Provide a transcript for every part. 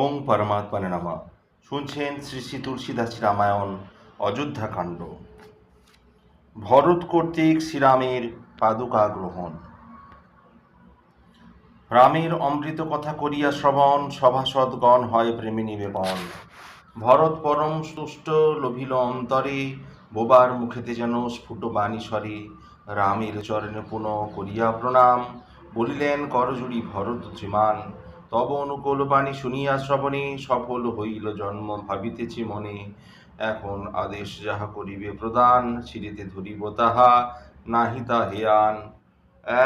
ওং পরমাত্মানে নামা। শুনছেন শ্রী শ্রী তুলসীদাস রামায়ণ, অযোধ্যাকাণ্ড। ভরত কর্তৃক শ্রীরামের পাদুকা গ্রহণ। রামের অমৃত কথা করিয়া শ্রবণ, সভাসদগণ হয় প্রেমী নিবেদন। ভরত পরম তুষ্ট লোভিল অন্তরে, বোবার মুখেতে যেন স্ফুট বাণী স্বরে রামের চরণে পুনঃ করিয়া প্রণাম। বলিলেন, করজুড়ি ভরত শ্রীমান তব অনুকূল বাণী শুনিয়া শ্রবণে সফল হইল জন্ম ভাবিতেছি মনে। এখন আদেশ যাহা করিবে প্রদান ছিঁড়িতে ধরিব তাহা নাহিতা হেয়ান।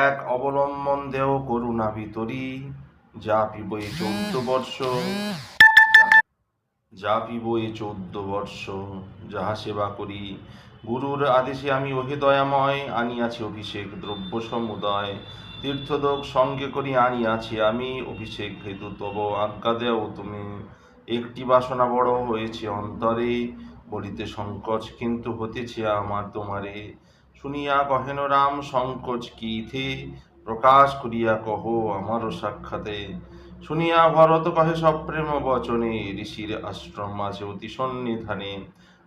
এক অবলম্বন দেও করুণা ভিতরি যা পিব এই চৌদ্দ বর্ষ। যা পিব এই চৌদ্দ বর্ষ, যাহা সেবা করি। গুরুর আদেশে আমি ওহে আনিয়াছি অভিষেক দ্রব্য সমুদয়। তীর্থদোক সঙ্গে করি আনিয়াছি। আমি অভিষেক হেতু তব আজ্ঞা দেও, তুমি একটি বাসনা বড় হয়েছে অন্তরে বলিতে সংকোচ কিন্তু হতেছে আমার তোমারে। শুনিয়া কহেন, রাম, সংকোচ কি থে প্রকাশ করিয়া কহ আমারও সাক্ষাতে। শুনিয়া ভরত কহে সপ্রেম বচনে, ঋষির আশ্রম আছে অতি সন্নিধানে।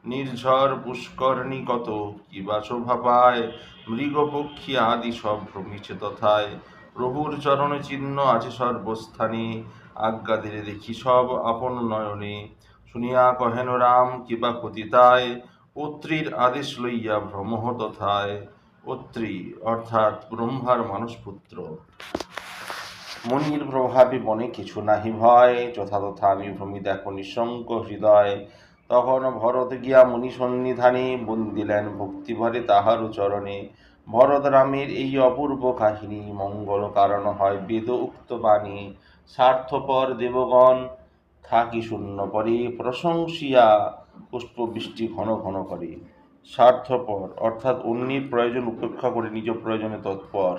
নির্ঝর পুষ্করণী কত? কিবা শোভা পায়? মৃগ পক্ষী আদি সব ভ্রমিছে তথায়। প্রভুর চরণ চিহ্ন আছে সর্বস্থানে। আজ্ঞা দিলে দেখি সব আপন নয়নে। শুনিয়া কহেন, রাম কিবা পতিতায় অত্রির আদেশ লইয়া ভ্রমহ তথায়। অত্রি অর্থাৎ ব্রহ্মার মানসপুত্র। মনির প্রভাবে বনে কিছু নাহি ভয়। যথাযথা আমি ভ্রমি দেখো নিঃসঙ্ক হৃদয়। তখন ভরত গিয়া মুনি সন্নিধানে বন্দিলেন ভক্তিভরে তাহার চরণে। ভরত রামের এই অপূর্ব কাহিনী মঙ্গল কারণ হয়, বেদ উক্ত বাণী। স্বার্থপর দেবগণ থাকি শূন্য পরে, প্রশংসিয়া পুষ্পবৃষ্টি ঘন ঘন করে। স্বার্থপর, অর্থাৎ অন্যের প্রয়োজন উপেক্ষা করে নিজ প্রয়োজনে তৎপর।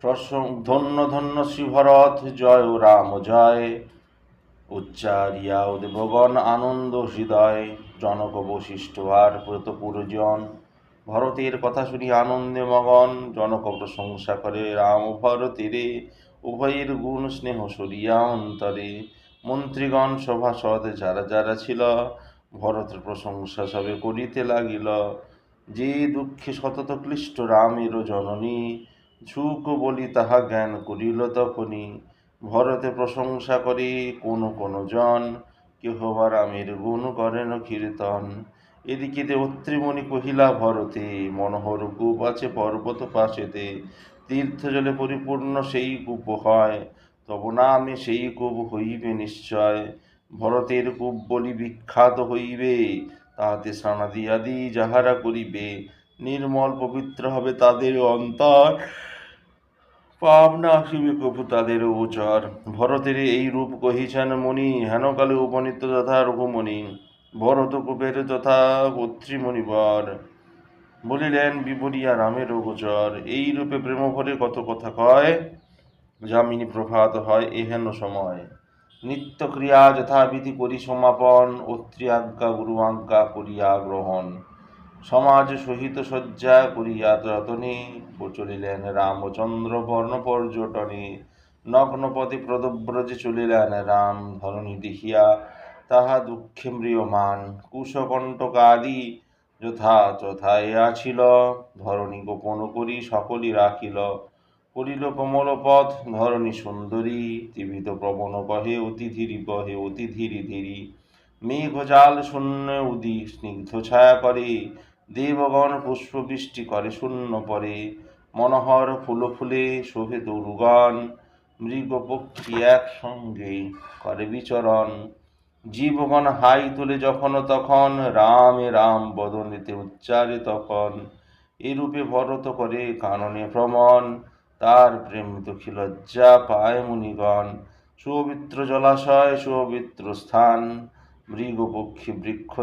প্রসং ধন্য ধন্য শ্রীভরত, জয় রাম, জয়। উচ্চারিয়া দেবগণ আনন্দ হৃদয় জনক বশিষ্ঠ আর প্রত পুরজন। ভরতের কথা শুনি আনন্দে মগন, জনক প্রশংসা করে, রাম ভরতেরে উভয়ের গুণ স্নেহ সরিয়া অন্তরে। মন্ত্রীগণ সভাসদ যারা যারা ছিল ভরতের প্রশংসা সবে করিতে লাগিল। যে দুঃখে সতত ক্লিষ্ট রামের জননী, ঝুঁক বলি তাহা জ্ঞান করিল তখনই। ভরতে প্রশংসা করে, কোন কোন জন কেহ বা রামের গুণ করেন কীর্তন। এদিকে অত্রিমণি কহিলা, ভরতে মনোহর কূপ আছে পর্বত পাশেতে তীর্থ জলে পরিপূর্ণ সেই কূপ হয়, তব নামে সেই কূপ হইবে নিশ্চয়। ভরতের কূপ বলি বিখ্যাত হইবে, তাহাতে স্নানাদি আদি যাহারা করিবে, নির্মল পবিত্র হবে তাদের অন্তর। পাপ না আসিবে কপু তাদের উচর ভরতের এই রূপ কহিছেন মণি, হেনকালে উপনীত যথা রঘুমণি ভরত কূপের যথা পত্রীমণিবর বলিলেন, বিপরিয়া রামের গোচর এই রূপে প্রেম ভরে কত কথা কয়? যামিনী প্রভাত হয় এহেন সময়। নিত্য ক্রিয়া যথাবিধি করি সমাপন অত্রি আজ্ঞা গুরু আজ্ঞা করিয়া গ্রহণ। সমাজ সহিত শয্যা করিয়া যতনে প্রচলিলেন রামচন্দ্র বর্ণ পর্যটনে নগ্নপতি প্রদব্রজে চলিলেন রাম ধরণী দেখিয়া তাহা দুঃখে ম্রিয়মান। কুশকণ্টক আদি যথা যথায় আছিল, ধরণী গোপন করি সকলই রাখিল। করিল কমলপথ, ধরণী সুন্দরী তীবিত প্রবণ কহে অতি ধীরি কহে অতি ধীরি ধীরি। মেঘজাল শূন্য উদি, স্নিগ্ধ ছায়া করে দেবগণ পুষ্পবৃষ্টি করে শূন্য পরে। মনোহর ফুল শোভে তরুগণ মৃগ পক্ষী একসঙ্গে করে বিচরণ। জীবগণ হাই তুলে যখন তখন, রামে রাম বদনেতে উচ্চারে তখন। এরূপে ভরত করে কাননে ভ্রমণ, তার প্রেম দুঃখী লজ্জা পায় মুনিগণ। সুপবিত্র জলাশয় সুপবিত্র স্থান, মৃগ পক্ষী বৃক্ষ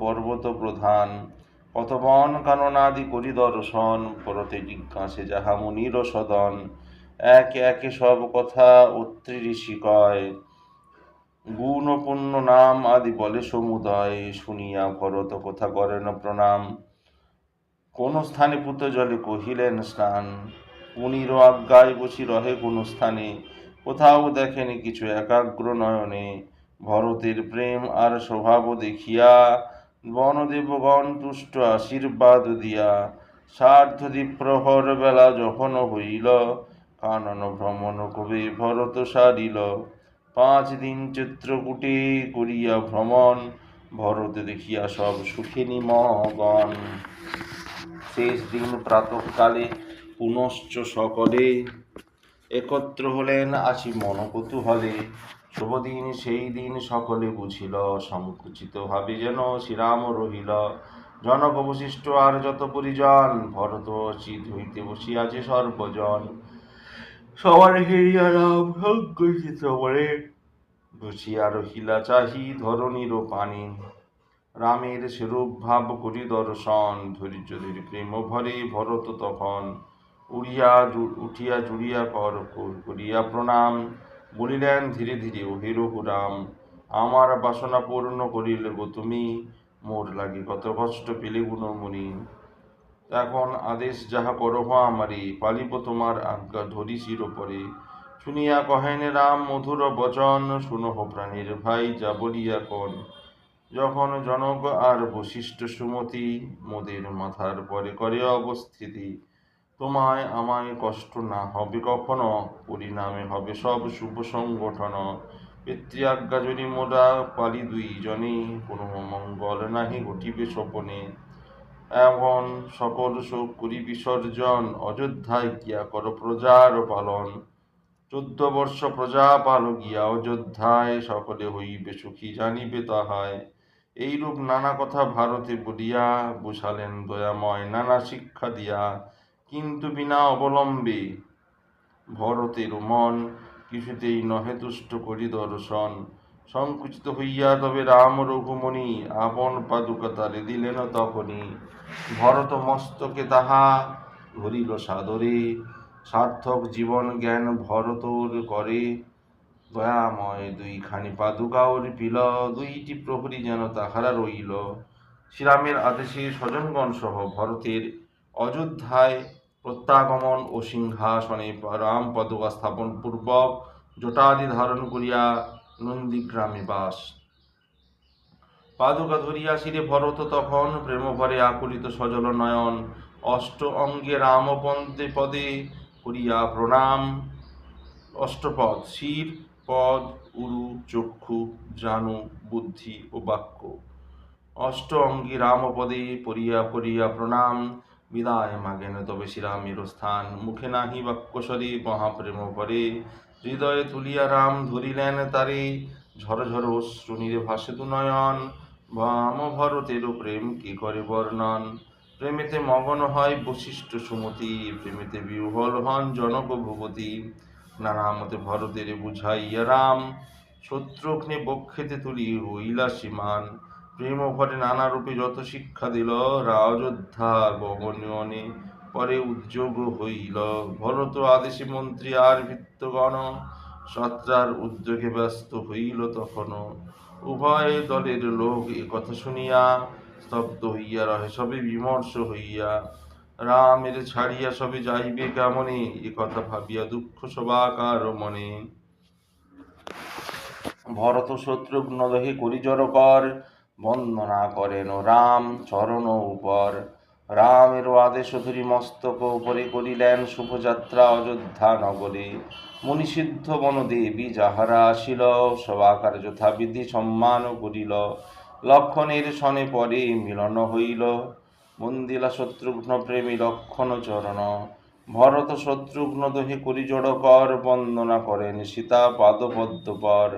পর্বত প্রধান। কত বন কাননাদি করি দর্শন পরতে জিজ্ঞাসে যাহা মুনির সদন। একে একে সব কথা অত্রি ঋষি কয়, গুণ পুণ্য নাম আদি বলে সমুদয়, শুনিয়া ভরত কথা করেন প্রণাম। কোন স্থানে পুত জলে কহিলেন স্নান? পুনির আজ্ঞায় বসি রহে কোন স্থানে, কোথাও দেখেনি কিছু একাগ্র নয়নে। ভরতের প্রেম আর স্বভাব দেখিয়া বনদেবগণ তুষ্ট আশীর্বাদ দিয়া সার্ধদ্বীপ প্রহর বেলা যখন হইল। কানন ভ্রমণ কবে ভরত সারিল? পাঁচ দিন চিত্রকূটে করিয়া ভ্রমণ। ভরত দেখিয়া সব সুখে নিমগন। শেষ দিন প্রাতঃকালে পুনশ্চ সকলে একত্র হলেন আসি কৌতূহলে শুভদিন সেই দিন সকলে বুঝিল সংকুচিত ভাবে যেন শ্রীরাম রহিল। জনক অবশিষ্ট আর যত পরিজন, ভরত চিত হইতে বসিয়াছে সর্বজন। সবার হেরিয়া রাম সংকুচিত বলে বসিয়া রহিলা চাহি ধরণীর পানি। রামের সেরূপ ভাব করি দর্শন ধৈর্য ধরি প্রেম ভরে ভরত তখন উড়িয়া উঠিয়া জুড়িয়া কর- করিয়া প্রণাম। বলিলেন, ধীরে ধীরে, ও হেরো রাম আমার বাসনা পূর্ণ করিলে গো তুমি মোর লাগি কত কষ্ট পেলে গুণমণি। এখন আদেশ যাহা করহ আমারে, পালিব তোমার আজ্ঞা ধরি শিরোপরে শুনিয়া কহেন, রাম, মধুর বচন শুনহ প্রাণীর ভাই, যা বলিয়া কন যখন জনক আর বশিষ্ঠ সুমতি মোদের মাথার পরে করে অবস্থিতি তোমায় আমায় কষ্ট না হবে কখনো, পরিণামে হবে সব শুভ সংগঠন। পিতৃ আজ্ঞা যদি মোরা পালি দুই জনে কোনো মঙ্গল নাহি ঘটিবে স্বপনে। এমন সকল শোক করি বিসর্জন, অযোধ্যায় গিয়া কর প্রজার পালন। চোদ্দ বর্ষ প্রজা পাল গিয়া অযোধ্যায় সকলে হইবে সুখী, জানিবে তাহায় এইরূপ নানা কথা ভারতে বলিয়া, বুঝালেন দয়াময়, নানা শিক্ষা দিয়া। কিন্তু বিনা অবলম্বে ভরতের মন কিছুতেই নহে তুষ্ট করি দর্শন। সংকুচিত হইয়া তবে রাম রঘুমণি আপন পাদুকা তারে দিলেন তখনই ভরত মস্তকে তাহা ধরিল সাদরে। সার্থক জীবন জ্ঞান ভরতর করে। দয়াময় দুইখানি পাদুকাওর পিল, দুইটি প্রহরী যেন তাহারা রইল। শ্রীরামের আদেশে স্বজনগণ সহ ভরতের অযোধ্যায় প্রত্যাগমন ও সিংহাসনে রাম পদকা স্থাপন পূর্বক জটাদি ধারণ করিয়া নন্দীগ্রামে বাস। পাদুকা ধরিয়া শিরে ভরত তখন প্রেম ভরে আকুলিত সজল নয়ন অষ্ট অঙ্গে রাম পন্দে পদে করিয়া প্রণাম। অষ্টপদ, শির, পদ, উরু, চক্ষু, জানু, বুদ্ধি ও বাক্য। অষ্ট অঙ্গী রামপদে পড়িয়া করিয়া প্রণাম। বিদায় মাগেন তবে শ্রীরামের স্থান। মুখে নাহি বাক্যস্বরে মহাপ্রেম পরে হৃদয়ে তুলিয়া রাম ধরিলেন তারে। ঝর ঝর অশ্রু নীরে ভাসে দু নয়ন। বাম ভরতের প্রেম কি করে বর্ণন? প্রেমেতে মগন হয় বশিষ্ঠ সুমতি। প্রেমেতে বিহ্বল হন জনক ভূপতি নানা মতে ভরতের বুঝাইয়া রাম। শত্রুঘ্নে বক্ষেতে তুলি হইলা সীমান। প্রেম ভরে নানা রূপে যত শিক্ষা দিল রাজোদ্ধা গগনয়নে পরে উদ্যোগ হইল। ভরত আদেশে মন্ত্রী আর ভিত্তগণ, সত্রার উদ্যোগে ব্যস্ত হইল তখন। উভয় দলের লোক এ কথা শুনিয়া স্তব্ধ হইয়া রহে, সবে বিমর্ষ হইয়া। রামের ছাড়িয়া সবে যাইবে কেমনে? এ কথা ভাবিয়া দুঃখ সবাকার মনে। ভরত শত্রুঘ্ন দহে করি কর বন্দনা করেন রাম চরণ উপর। রামের আদেশ ধরি মস্তক উপরে করিলেন শুভযাত্রা অযোধ্যা নগরে। মুনিসিদ্ধ বনদেবী যাহারা আসিল সবাকার যথাবিধি সম্মান করিল। লক্ষণের সনে পরে মিলন হইল। মন্দিলা শত্রুঘ্ন প্রেমী লক্ষণ চরণ। ভরত শত্রুঘ্ন দহে করি জড় কর, বন্দনা করেন সীতা পাদপদ্ম পর।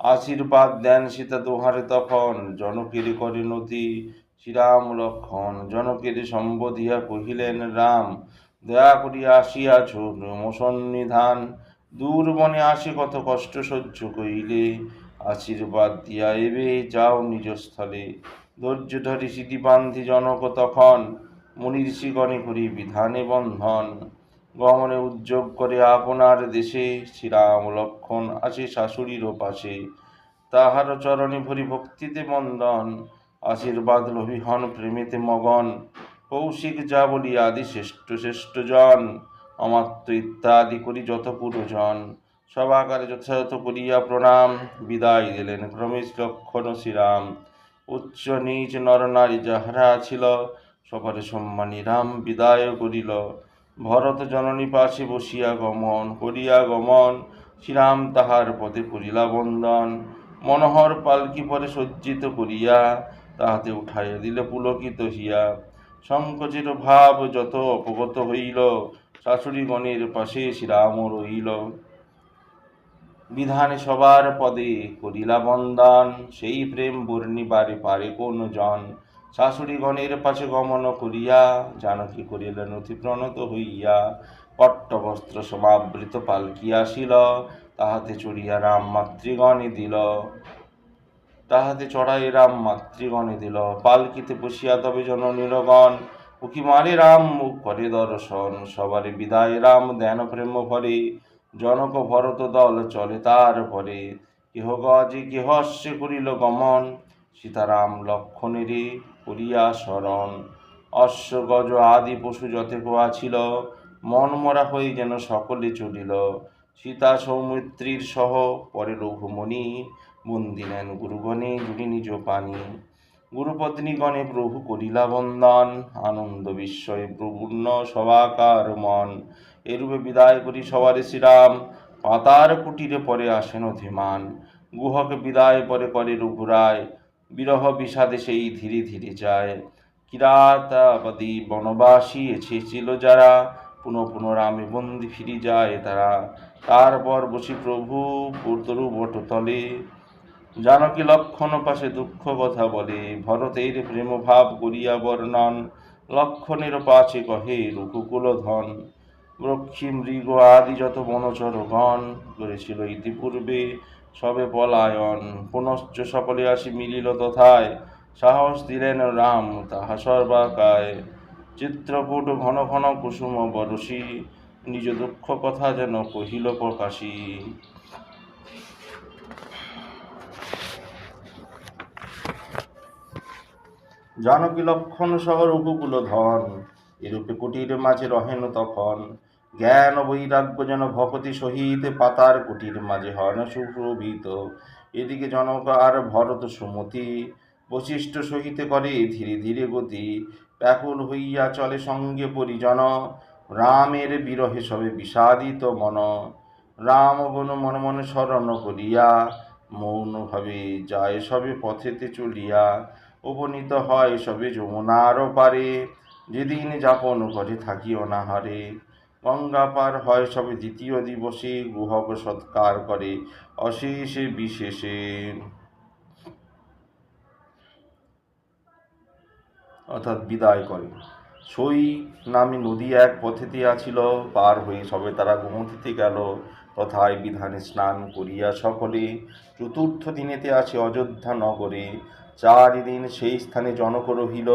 আশীর্বাদ দেন সীতা দোহারে তখন। জনকের করে নতি, শ্রীরাম লক্ষণ। জনকের সম্বোধিয়া কহিলেন, রাম, দয়া করিয়া আসিয়াছ মোসন্নিধান দূর বনে আসি কত কষ্ট সহ্য কইলে আশীর্বাদ দিয়া এবে যাও নিজ স্থলে। ধৈর্য ধরি সিটি বান্ধি জনক তখন। মুনি ঋষিগণে করি বিধানে বন্ধন। গমনে উদ্যোগ করে আপনার দেশে শ্রীরাম, লক্ষণ আসে শাশুড়িরও পাশে। তাহার চরণে ভরি ভক্তিতে বন্দন, আশীর্বাদ লোভী হন প্রেমেতে মগন। কৌশিক যা বলি আদি শ্রেষ্ঠ শ্রেষ্ঠ জন। অমাত্য ইত্যাদি করি যত পুরজন। সভাকারে যথাযথ করিয়া প্রণাম। বিদায় দিলেন ক্রমেশ লক্ষণ, শ্রীরাম। উচ্চ নিচ নরনারী যাহারা ছিল, সবারে সম্মানী রাম বিদায় করিল। ভরত জননী পাশে বসিয়া গমন করিয়া গমন, শ্রীরাম তাহার পদে করিলা বন্দন। মনোহর পালকি পরে সজ্জিত করিয়া তাহাতে উঠাইয়া দিলে পুলকিত হিয়া সংকোচের ভাব যত অপগত হইল, শাশুড়িগণের পাশে শ্রীরাম রহিল। বিধানে সবার পদে করিলা বন্দন, সেই প্রেম বর্ণিবারে পারে কোন জন শাশুড়িগণের পাশে গমন করিয়া জানকী করিলেন অতি প্রণত হইয়া পট্টবস্ত্র সমাবৃত পালকি আসিল, তাহাতে চড়িয়া রাম মাতৃগণে দিল। তাহাতে চড়াই রাম মাতৃগণে দিল। পালকিতে বসিয়া তবে জননীরগণ উকি মারে, রাম মুখ করে দর্শন। সবারে বিদায়, রাম ধ্যান প্রেম ভরে। জনক ভরত দল চলে তার পরে কেহ গজে, কেহ অশ্বে করিল গমন। সীতারাম লক্ষণেরে করিয়া শরণ। অশ্ব গজ আদি পশু ছিল মন মরা হয়ে যেন সকলে চলিল। সীতা সৌমিত্রীর সহ পরে রঘুমণি বন্দি নেন গুরুগণে জুড়ি নিজ পানি গুরুপত্নীগণে প্রভু করিলা বন্দন, আনন্দ বিস্ময়ে প্রপূর্ণ সবাকার মন। এরূপে বিদায় করি সবারে শ্রীরাম, পাতার কুটিরে পরে আসেন অধিমান। গুহকে বিদায় পরে করে রঘুরায় বিরহ বিষাদে সেই ধীরে ধীরে যায়। কিরাতাবাদী বনবাসী এসেছিল যারা, পুনঃ পুনঃ রামে বন্দি ফিরে যায় তারা। তারপর বসি প্রভু পুরতরু বটতলে। জানকী লক্ষণ পাশে দুঃখ কথা বলে, ভরতের প্রেম ভাব করিয়া বর্ণন। লক্ষণের পাশে কহে রঘুকুল ধন রক্ষী মৃগ আদি যত বনচর গণ, করেছিল ইতিপূর্বে সবে পলায়ন, পুনশ্চ সকলে আসি মিলিল তথায়। সাহস দিলেন রাম, তাহা সর্বাকায়। চিত্রকূট ঘন ঘন কুসুম বরসী, নিজ দুঃখ কথা যেন কহিল প্রকাশী। জানকী লক্ষণ শহর উপকূল ধন, এরূপে কুটির মাঝে রহেন তখন জ্ঞান বৈরাগ্য যেন ভকতি সহিত পাতার কুটির মাঝে হন সুপ্রভীত। এদিকে জনক আর ভরত সুমতি বশিষ্ঠ সহিত করে ধীরে ধীরে গতি। ব্যাকুল হইয়া চলে সঙ্গে পরিজন। রামের বিরহে সবে বিষাদিত মন। রাম গণ মন মনে স্মরণ করিয়া মৌনভাবে যায় সবে পথেতে চলিয়া। উপনীত হয় সবে যমুনার পারে। যেদিন যাপন করে থাকিও না হারে গঙ্গা পার হয় সবে দ্বিতীয় দিবসে, গুহক সৎকার করে অশেষে বিশেষে। অর্থাৎ বিদায় করে। সই নামে নদী এক পথেতে আছিল, পার হয়ে সবে তারা গোমতীতে গেল, তথায় বিধানে স্নান করিয়া সকলে চতুর্থ দিনেতে আছে অযোধ্যা নগরে। চারি দিন সেই স্থানে জনক রহিল,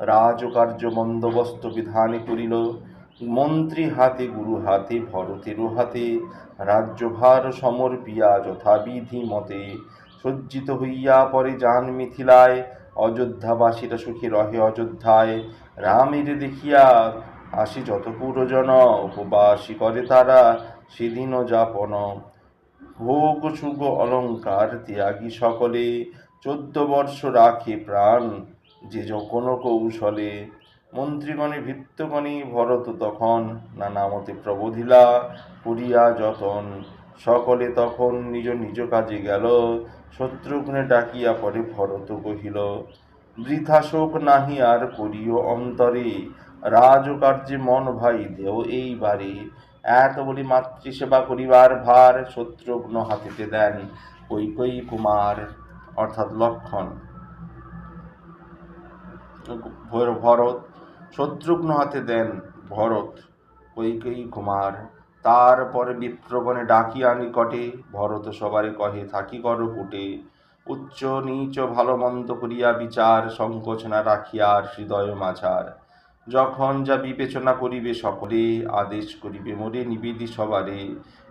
রাজকার্য বন্দোবস্ত বিধানে করিল মন্ত্রী হাতে, গুরু হাতে ভরতেরও হাতে রাজ্যভার সমর্পিয়া যথাবিধি মতে। সজ্জিত হইয়া পরে যান মিথিলায়, অযোধ্যাবাসীরা সুখী রহে অযোধ্যায়। রামের দেখিয়া আসি যত পুরজন উপবাসী করে তারা সেদিনও যাপন। ভোগ সুগ অলঙ্কার ত্যাগী সকলে, চোদ্দ বর্ষ রাখে প্রাণ যে কোনো কৌশলে। মন্ত্রীগণে ভৃত্যগণে ভরত তখন নানামতে প্রবোধিলা, করিয়া যতন। সকলে তখন নিজ নিজ কাজে গেল, শত্রুঘ্নে ডাকিয়া পরে ভরত কহিল বৃথা শোক নাহি আর করিও অন্তরে। রাজকার্যে মন ভাই দেও এইবারে। এত বলি মাতৃসেবা করিবার ভার শত্রুঘ্ন হাতিতে দেন কৈকই কুমার। অর্থাৎ লক্ষণ। ভৈর- ভরত শত্রুঘ্ন হাতে দেন ভরত। কৈকেয়ী কুমার তারপরে বিপ্রগণে ডাকিয়া নিকটে, ভরত সবারে কহে, থাকি কর কুটে। উচ্চ নীচ ভালো মন্দ করিয়া বিচার সংকোচ না রাখিয়া আর হৃদয় মাঝার। যখন যা বিবেচনা করিবে সকলে, আদেশ করিবে মোরে নিবেদি সবারে।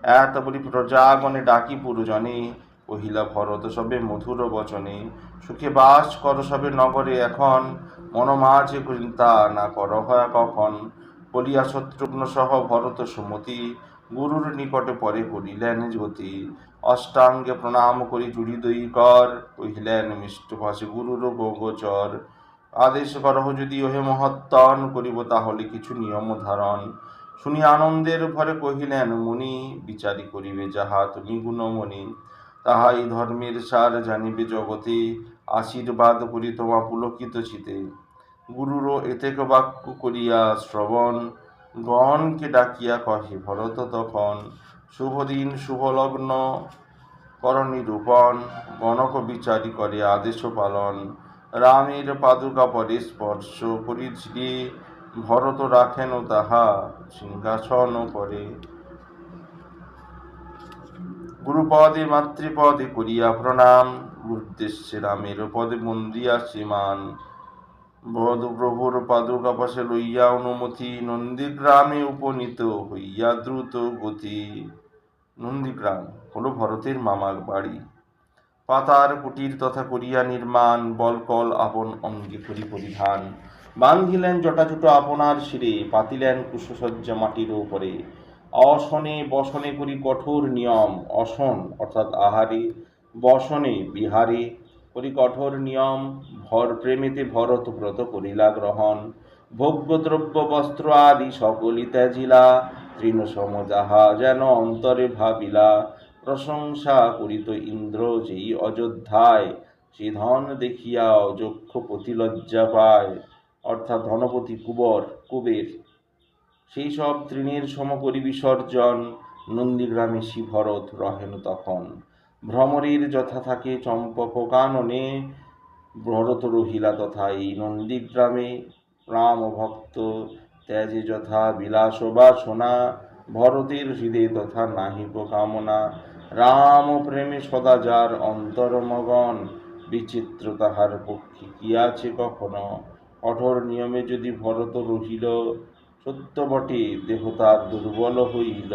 এত বলি প্রজাগণে ডাকি পুরজনে কহিলা, ভরত, সবে মধুর বচনে সুখে বাস কর সবে নগরে। এখন মনমাঝে চিন্তা না কর হয় কখন? বলিয়া শত্রুঘ্ন সহ ভরত সুমতি গুরুর নিকটে পরে করিলেন জ্যোতি, অষ্টাঙ্গে প্রণাম করি জুড়ি দই কর কহিলেন মিষ্ট ভাষে গুরুর গোগোচর। আদেশ করহ যদি ওহে মহত্তন করিব, তাহলে কিছু নিয়ম ধারণ। শুনি আনন্দের ভরে কহিলেন, মুনি, বিচারি করিবে যাহা তুমি গুণমণি। তাহাই ধর্মের সার জানিবে জগতে, আশীর্বাদ করি তোমা পুলকিত চিতে। গুরুরও এতেক বাক্য করিয়া শ্রবণ, গণকে ডাকিয়া কহে, ভরত তখন শুভ দিন শুভ লগ্ন কর নিরূপণ গণক বিচারি করে আদেশ পালন। রামের পাদুকা পরে স্পর্শ করিছিলি ভরত রাখেন তাহা সিংহাসন করে গুরুপদে, মাতৃপদে করিয়া প্রণাম। উদ্দেশ্যে রামের পদে মন্দিয়া শ্রীমান। বধ প্রভুর পাদুকা পাশে লইয়া অনুমতি নন্দীগ্রামে উপনীত হইয়া দ্রুত গতি। নন্দীগ্রাম হল ভরতের মামার বাড়ি। পাতার কুটির তথা করিয়া নির্মাণ, বলকল আপন অঙ্গে করি পরিধান। বান্ধিলেন জটাজুটো আপনার শিরে, পাতিলেন কুশসজ্জা মাটির উপরে। অসনে বসনে করি কঠোর নিয়ম অসন অর্থাৎ আহারে, বসনে বিহারে করি কঠোর নিয়ম, ভর প্রেমেতে ভরত ব্রত করিলা গ্রহণ, ভোগ্যদ্রব্য, বস্ত্র আদি সকলি ত্যাজিলা তৃণসম যাহা যেন অন্তরে ভাবিলা, প্রশংসা করিত ইন্দ্র যেই অযোধ্যায়, সে ধন দেখিয়া অযক্ষ প্রতিলজ্জা পায়, অর্থাৎ ধনপতি কুবর, কুবের সেই সব তৃণের সম করি বিসর্জন নন্দীগ্রামে শিভরত রহেন তখন। ভ্রমরের যথা থাকে চম্পক কাননে ভরত রহিলা তথা এই নন্দীগ্রামে। রাম ভক্ত ত্যাজে যথা বিলাস বাসনা ভরতের হৃদে তথা নাহিব কামনা রাম প্রেমে সদা যার অন্তরমগন বিচিত্র তাহার পক্ষে কি আছে কখনো? কঠোর নিয়মে যদি ভরত রহিল সত্য বটে দেহ তার দুর্বল হইল।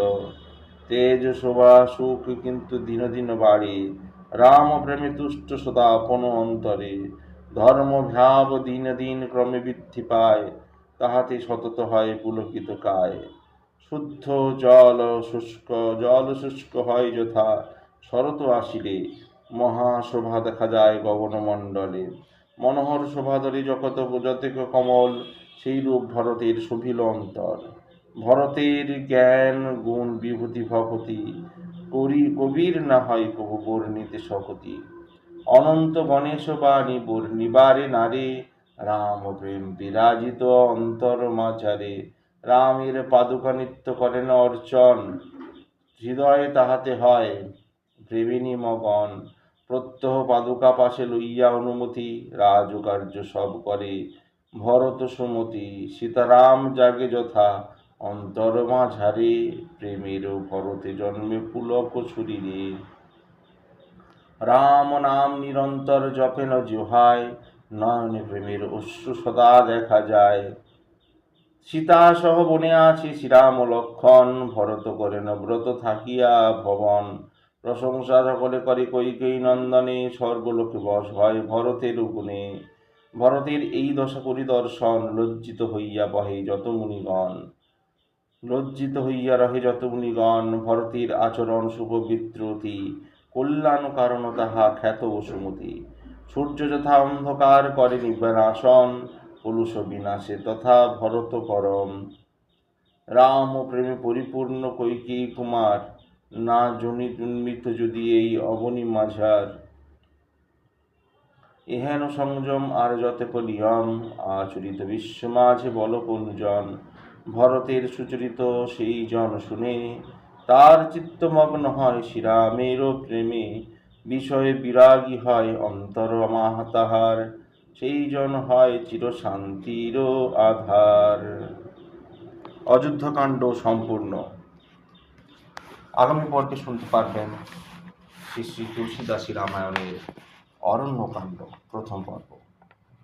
তেজ শোভা সুখ কিন্তু দিন দিন বাড়ে। রাম প্রেমে তুষ্ট সদা আপন অন্তরে। ধর্ম ভাব দিন দিন ক্রমে বৃদ্ধি পায়। তাহাতে সতত হয় পুলকিত কায়। শুদ্ধ জল শুষ্ক জল শুষ্ক হয় যথা। শরৎ আসিলে। মহাশোভা দেখা যায় গগনমণ্ডলে। মনোহর শোভাধরে জগত যতেক কমল সেই রূপ ভরতের শোভিল অন্তর ভরতের জ্ঞান গুণ বিভূতি ভকতি করি কবির না হয় কবু বর্ণিতে সকতি অনন্ত গণেশ বাণী বর্ণিবারে নারে, রাম প্রেম বিরাজিত অন্তর মাঝারে। রামের পাদুকা নিত্য করেন অর্চন, হৃদয়ে তাহাতে হয় প্রেমিনী মগন। প্রত্যহ পাদুকা পাশে লইয়া অনুমতি, রাজকার্য সব করে। ভরত সুমতি সীতারাম জাগে যথা, অন্তর মাঝারে প্রেমের ভরতে জন্মে পুলক ছুরিরে। রাম নাম নিরন্তর জপেন জোহায় নয়নে প্রেমের অশ্রু সদা দেখা যায়। সীতা সহ বনে আছে, শ্রীরাম লক্ষণ, ভরত করেন ব্রত থাকিয়া ভবন। প্রশংসা সকলে করে কৈকেয়ী নন্দনে, স্বর্গলোকে বস হয় ভরতের গুণে ভরতের এই দশা পরিদর্শন লজ্জিত হইয়া বহে যত মুনিগণ লজ্জিত হইয়া রহে যত মুনিগণ ভরতের আচরণ শুভ বিদ্রুতি কল্যাণ কারণ তাহা খ্যাত সুমতি। সূর্য যথা অন্ধকার করে নিবাসন পলুষ বিনাশে তথা ভরত করম রাম ও প্রেমে পরিপূর্ণ কৈকেয়ী কুমার? না জনিত উন্মিত যদি এই অবনী মাঝার। এহেন সংযম আর যতেক নিয়ম আচরিত বিশ্ব মাঝে বল কুঞ্জন ভরতের সুচরিত সেই জন শুনে, তার চিত্তমগ্ন হয় শ্রীরামের প্রেমে, বিষয়ে বিরাগী হয় অন্তর মাহ তাহার সেই জন হয় চির শান্তির আধার। অযোধ্যাকাণ্ড সম্পূর্ণ। আগামী পর্বে শুনতে পারবেন শ্রী শ্রী তুলসীদাসী রামায়ণের অরণ্যকাণ্ড, প্রথম পর্ব।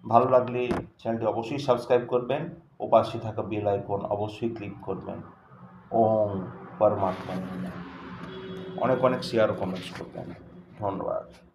ভালো লাগলে চ্যানেলটি অবশ্যই সাবস্ক্রাইব করবেন, ও পাশে থাকা বেল আইকন অবশ্যই ক্লিক করবেন। ওম পরমাত্মা অনেক অনেক শেয়ার কমেন্টস করবেন। ধন্যবাদ।